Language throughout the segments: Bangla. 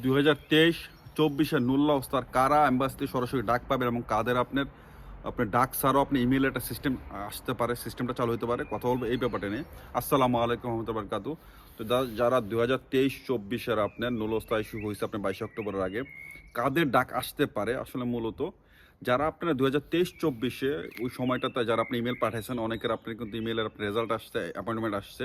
দুই হাজার তেইশ, চব্বিশে নুল্লা ওস্তার কারা অ্যাম্বাসিতে সরাসরি ডাক পাবেন এবং কাদের আপনার আপনার ডাক ছাড়াও আপনি ইমেল একটা সিস্টেম আসতে পারে সিস্টেমটা চালু হতে পারে। কথা বলব এই ব্যাপারটা নিয়ে। আসসালামু আলাইকুম রহমতুল বারকাতু তো যারা দু হাজার তেইশ, চব্বিশের আপনার নুলস্তা ইস্যু হয়েছে আপনার বাইশে অক্টোবরের আগে, কাদের ডাক আসতে পারে আসলে মূলত যারা আপনারা দু হাজার তেইশ চব্বিশে ওই সময়টাতে যারা আপনি ইমেল পাঠিয়েছেন অনেকের আপনার কিন্তু ইমেলের আপনার রেজাল্ট আসছে অ্যাপয়েন্টমেন্ট আসছে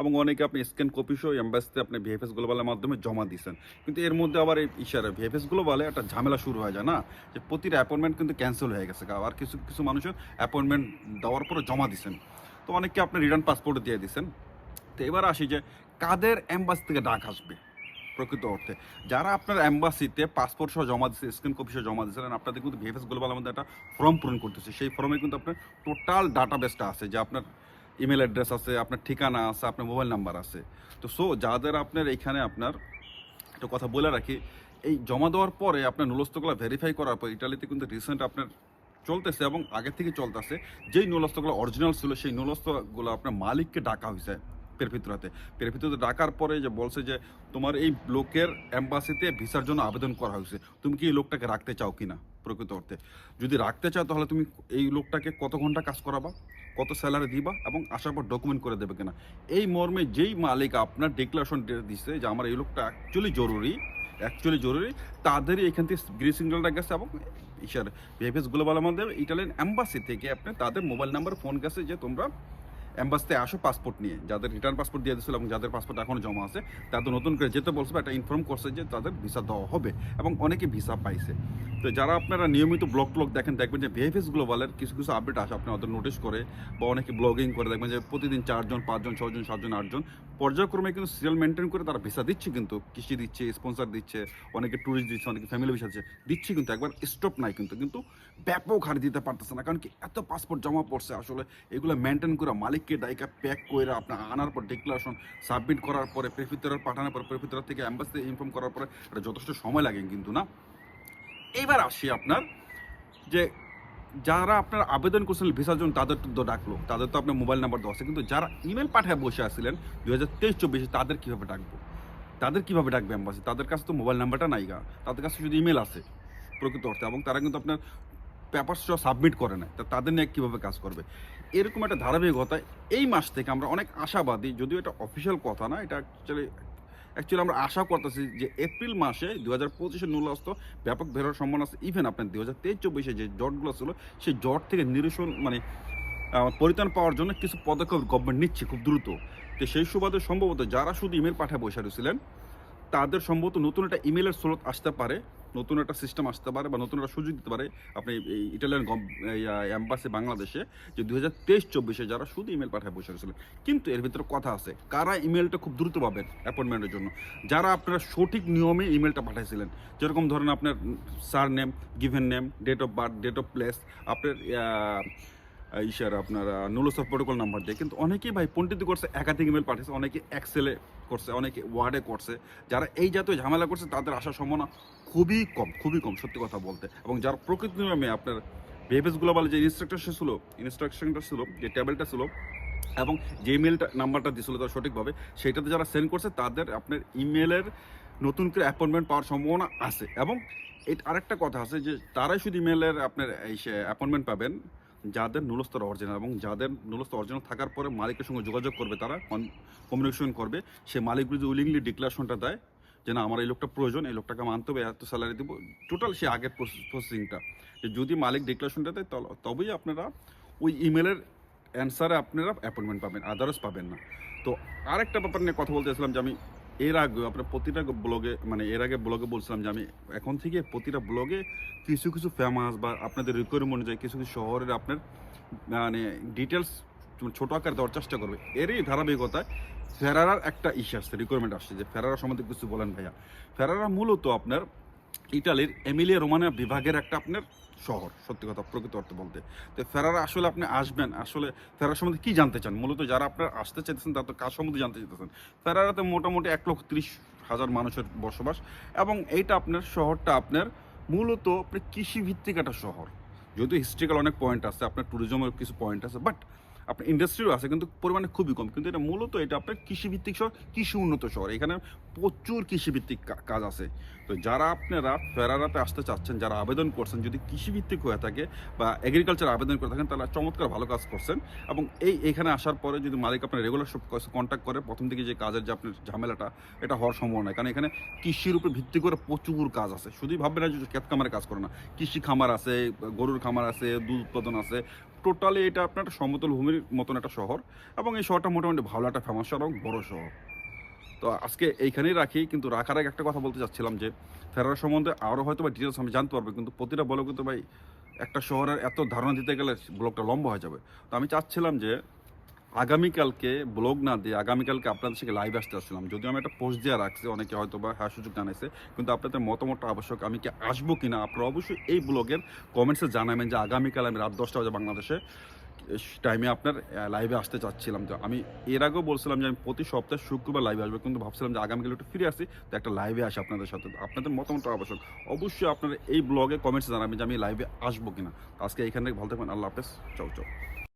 এবং অনেকে আপনি স্ক্যান কপি সহ এম্বাসিতে আপনি ভিএফএস গ্লোবালের মাধ্যমে জমা দিয়েছেন কিন্তু এর মধ্যে আবার এই ইশারা ভিএফএস গ্লোবালে একটা ঝামেলা শুরু হয়ে যায় না যে প্রতিটা অ্যাপয়েন্টমেন্ট কিন্তু ক্যান্সেল হয়ে গেছে। আবার কিছু কিছু মানুষের অ্যাপয়েন্টমেন্ট দেওয়ার পরে জমা দিয়েছেন তো অনেকে আপনি রিটার্ন পাসপোর্ট দিয়ে দিয়েছেন তো এবার আসি যে কাদের এম্বাসি থেকে ডাক আসবে? প্রকৃত অর্থে। যারা আপনার অ্যাম্বাসিতে পাসপোর্ট সহ জমা দিচ্ছে স্ক্রিন কপি সহ জমা দিচ্ছেন আপনাদের কিন্তু ভিএফএস গ্লোবাল আমাদের একটা ফর্ম পূরণ করতেছে। সেই ফর্মে কিন্তু আপনার টোটাল ডাটাবেসটা আছে, যে আপনার ইমেল অ্যাড্রেস আছে, আপনার ঠিকানা আছে, আপনার মোবাইল নাম্বার আছে। তো সো যাদের আপনার এখানে আপনার একটা কথা বলে রাখি, এই জমা দেওয়ার পরে আপনার নুলস্তগুলো ভেরিফাই করার পর ইটালিতে কিন্তু রিসেন্ট আপনার চলতেছে এবং আগে থেকে চলতেছে। যেই নুলস্তগুলো অরিজিনাল ছিল, সেই নুলস্তগুলো আপনার মালিককে ডাকা হয়েছে। পেরফিতুরাতে পেরফিতুরাতে ডাকার পরে যে বলছে যে, তোমার এই লোকের অ্যাম্বাসিতে ভিসার জন্য আবেদন করা হয়েছে। তুমি কি এই লোকটাকে রাখতে চাও কি না প্রকৃত অর্থে। যদি রাখতে চাও তাহলে তুমি এই লোকটাকে কত ঘণ্টা কাজ করাবা? কত স্যালারি দিবা? এবং আসার পর ডকুমেন্ট করে দেবে কিনা? এই মর্মে যেই মালিক আপনার ডিক্লারেশন দিচ্ছে যে, আমার এই লোকটা অ্যাকচুয়ালি জরুরি অ্যাকচুয়ালি জরুরি, তাদেরই এখান থেকে গ্রি সিগন্যালটা গেছে এবং ইসার ভিএফএস গ্লোবালের মধ্যে ইটালিয়ান অ্যাম্বাসি থেকে আপনি তাদের মোবাইল নাম্বার ফোন গেছে যে, তোমরা অ্যাম্বাসিতে আসো পাসপোর্ট নিয়ে। যাদের রিটার্ন পাসপোর্ট দিয়ে দিয়েছিল এবং যাদের পাসপোর্ট এখনও জমা আছে তাদের নতুন করে যেতে বলছে একটা ইনফর্ম করছে যে তাদের ভিসা দেওয়া হবে এবং অনেকে ভিসা পাইছে। তো যারা আপনারা নিয়মিত ব্লগ ব্লগ দেখেন, দেখবেন যে ভিএফএস গ্লোবালের কিছু কিছু আপডেট আসে, আপনি ওদের নোটিশ করে বা অনেকে ব্লগিং করে, দেখবেন যে প্রতিদিন চারজন, পাঁচজন ছজন সাতজন, আটজন পর্যায়ক্রমে কিন্তু সিরিয়াল মেনটেন করে তারা ভিসা দিচ্ছে কিন্তু, কৃষি দিচ্ছে স্পন্সর দিচ্ছে, অনেকে ট্যুরিস্ট দিচ্ছে, অনেকে ফ্যামিলি ভিসা দিচ্ছে দিচ্ছে কিন্তু, একবার স্টপ নাই কিন্তু কিন্তু ব্যাপক হারে দিতে পারতেছে না, কারণ কি এত পাসপোর্ট জমা পড়ছে আসলে, এগুলো মেনটেন করে মালিককে ডাইকা প্যাক করে আপনার আনার পর ডিক্লারেশন সাবমিট করার পরে প্রেফিতরার পাঠানোর পর প্রেফিতরার থেকে অ্যাম্বাসিতে ইনফর্ম করার পরে এটা যথেষ্ট সময় লাগে কিন্তু না। এইবার আসি আপনার যে যারা আপনার আবেদন করছিলেন ভিসার জন্য, তাদের তো ডাকলো। তাদের তো আপনার মোবাইল নাম্বার দেওয়া আছে। কিন্তু যারা ইমেল পাঠায় বসে আসছিলেন দু হাজার তেইশ চব্বিশে, তাদের কীভাবে ডাকবো? তাদের কীভাবে ডাকবে অ্যাম্বাসি তাদের কাছে তো মোবাইল নাম্বারটা নাই গা। তাদের কাছে শুধু ইমেল আছে প্রকৃত অর্থে। এবং তারা কিন্তু আপনার পেপার সাবমিট করে না তা তাদের নিয়ে কীভাবে কাজ করবে? এরকম একটা ধারাবাহিকতা এই মাস থেকে আমরা অনেক আশাবাদী, যদিও এটা অফিসিয়াল কথা না, এটা অ্যাকচুয়ালি অ্যাকচুয়ালি আমরা আশা করতেছি যে এপ্রিল মাসে দু হাজার পঁচিশে নুলাস্ত ব্যাপক বেরোর সম্ভাবনা আছে। ইভেন আপনার দু হাজার তেইশ চব্বিশে যে জটগুলো ছিল, সেই জট থেকে নিরসন মানে পরিত্রাণ পাওয়ার জন্য কিছু পদক্ষেপ গভর্নমেন্ট নিচ্ছে খুব দ্রুত। তো সেই সুবাদে সম্ভবত যারা শুধু ইমেল পাঠায় বসে রয়েছিলেন, তাদের সম্ভবত নতুন একটা ইমেলের স্রোত আসতে পারে। নতুন একটা সিস্টেম আসতে পারে বা নতুন একটা সুযোগ দিতে পারে, আপনি এই ইটালিয়ান অ্যাম্বাসি বাংলাদেশে যে দু হাজার তেইশ চব্বিশে যারা শুধু ইমেল পাঠায় বসে রয়েছিলেন কিন্তু এর ভিতরে কথা আছে, কারা ইমেলটা খুব দ্রুত পাবেন অ্যাপয়েন্টমেন্টের জন্য? যারা আপনারা সঠিক নিয়মে ইমেলটা পাঠাইছিলেন, যেরকম ধরেন আপনার surname given name date of birth date of place আপনার ইসার আপনার নুলোস অফ প্রোটোকল নাম্বার দিয়ে। কিন্তু অনেকেই ভাই পণ্ডিত করছে, একাধিক ইমেল পাঠিয়েছে, অনেকে এক্সেলে করছে, অনেকে ওয়ার্ডে করছে। যারা এই জাতীয় ঝামেলা করছে, তাদের আসার সম্ভাবনা খুবই কম খুবই কম, সত্যি কথা বলতে। এবং যারা প্রকৃত নিয়মে আপনার বিহেভিয়ার্স গ্লোবাল যে ইনস্ট্রাকশন ছিল ইনস্ট্রাকশনটা ছিল, যে টেবিলটা ছিল, এবং যে ইমেলটা নাম্বারটা দিয়েছিল তারা সঠিকভাবে সেটাতে যারা সেন্ড করছে, তাদের আপনার ইমেলের নতুন করে অ্যাপয়েন্টমেন্ট পাওয়ার সম্ভাবনা আছে। এবং এটা আরেকটা কথা আছে যে, তারাই শুধু ইমেলের আপনার এই অ্যাপয়েন্টমেন্ট পাবেন যাদের নুলস্তর অরিজিনাল এবং যাদের নুলস্তর অরিজিনাল থাকার পরে মালিকের সঙ্গে যোগাযোগ করবে তারা কমিউনিকেশন করবে সে মালিকগুলো যদি উইলিংলি ডিক্লারেশনটা দেয় যে না, আমার এই লোকটা প্রয়োজন, এই লোকটাকে আমি আনতে হবে, এত স্যালারি দেবো টোটাল সে আগের প্রসেসিংটা যদি মালিক ডিক্লারেশনটা দেয় তবেই আপনারা ওই ইমেলের অ্যান্সারে আপনারা অ্যাপয়েন্টমেন্ট পাবেন আদারস পাবেন না। তো আরেকটা ব্যাপার নিয়ে কথা বলতে চাইছিলাম যে আমি এর আগে আপনার প্রতিটা ব্লগে মানে এর আগে ব্লগে বলছিলাম যে আমি এখন থেকে প্রতিটা ব্লগে কিছু কিছু ফেমাস বা আপনাদের রিকোয়ারমেন্ট অনুযায়ী কিছু কিছু শহরের আপনার মানে ডিটেলস ছোটো আকার দেওয়ার চেষ্টা করবে। এরই ধারাবাহিকতায় ফেরারার একটা ইস্যু আসছে রিকোয়ারমেন্ট আসছে যে ফেরারা সম্বন্ধে কিছু বলেন ভাইয়া। ফেরারা মূলত আপনার ইটালির এমিলিয়া রোমানিয়া বিভাগের একটা আপনার শহর, সত্যি কথা, প্রকৃত অর্থে বলতে। তো ফেরারা আসলে আপনি আসবেন, আসলে ফেরার সম্বন্ধে কি জানতে চান? মূলত যারা আপনার আসতে চাইতেছেন, তারা তো কাজ সম্বন্ধে জানতে চাইতেছেন? ফেরারাতে মোটামুটি এক লক্ষ ত্রিশ হাজার মানুষের বসবাস এবং এইটা আপনার শহরটা আপনার মূলত কৃষিভিত্তিক কৃষি একটা শহর। যেহেতু হিস্ট্রিক্যাল অনেক পয়েন্ট আছে, আপনার ট্যুরিজমের কিছু পয়েন্ট আছে বাট আপনার ইন্ডাস্ট্রিও আছে, কিন্তু পরিমাণে খুবই কম। কিন্তু এটা মূলত এটা আপনার কৃষিভিত্তিক শহর, কৃষি উন্নত শহর। এখানে প্রচুর কৃষিভিত্তিক কাজ আছে। তো যারা আপনারা ফেরারাতে আসতে চাচ্ছেন, যারা আবেদন করছেন, যদি কৃষিভিত্তিক হয়ে থাকে বা এগ্রিকালচার আবেদন করে থাকেন, তাহলে চমৎকার ভালো কাজ করছেন। এবং এই এখানে আসার পরে যদি মালিক আপনার রেগুলার সব কন্ট্যাক্ট করে, প্রথম থেকে যে কাজের যে আপনার ঝামেলাটা, এটা হওয়ার সম্ভাবনা কারণ এখানে কৃষির উপর ভিত্তি করে প্রচুর কাজ আছে। শুধুই ভাববেন না যে ক্ষেত খামারে কাজ করে না। কৃষি খামার আছে, গরুর খামার আছে, দুধ উৎপাদন আছে টোটালি এটা আপনার সমতল ভূমির মতন একটা শহর এবং এই শহরটা মোটামুটি ভালো একটা ফেমাস শহর এবং বড়ো শহর। তো আজকে এইখানেই রাখি, কিন্তু রাখার আগে একটা কথা বলতে চাচ্ছিলাম যে, ফেরার সম্বন্ধে আরও হয়তো বা ডিটেলস আমি জানতে পারব, কিন্তু প্রতিটা বলো কিন্তু ভাই, একটা শহরের এত ধারণা দিতে গেলে ব্লগটা লম্বা হয়ে যাবে। তো আমি চাচ্ছিলাম যে আগামীকালকে ব্লগ না দিয়ে আগামীকালকে আপনাদের সাথে লাইভ আসতে আসছিলাম। যদিও আমি একটা পোস্ট দেওয়া রাখছি, অনেকে হয়তো বা হ্যাঁ সুযোগ জানাইছে, কিন্তু আপনাদের মতামতটা আবশ্যক, আমি কি আসব কিনা আপনারা অবশ্যই এই ব্লগের কমেন্টসে জানাবেন যে আগামীকাল আমি রাত দশটা বাজে বাংলাদেশে টাইমে আপনার লাইভে আসতে চাচ্ছিলাম। তো আমি এর আগেও বলছিলাম যে আমি প্রতি সপ্তাহে শুক্রবার লাইভে আসব, কিন্তু ভাবছিলাম যে আগামীকাল একটু ফিরে আসি, তো একটা লাইভে আসি আপনাদের সাথে। আপনাদের মতামতটা আবশ্যক। অবশ্যই আপনারা এই ব্লগে কমেন্টসে জানাবেন যে আমি লাইভে আসব কিনা। আজকে এখান থেকে ভালো থাকবেন, আল্লাহ হাফেজ, চাও চাও।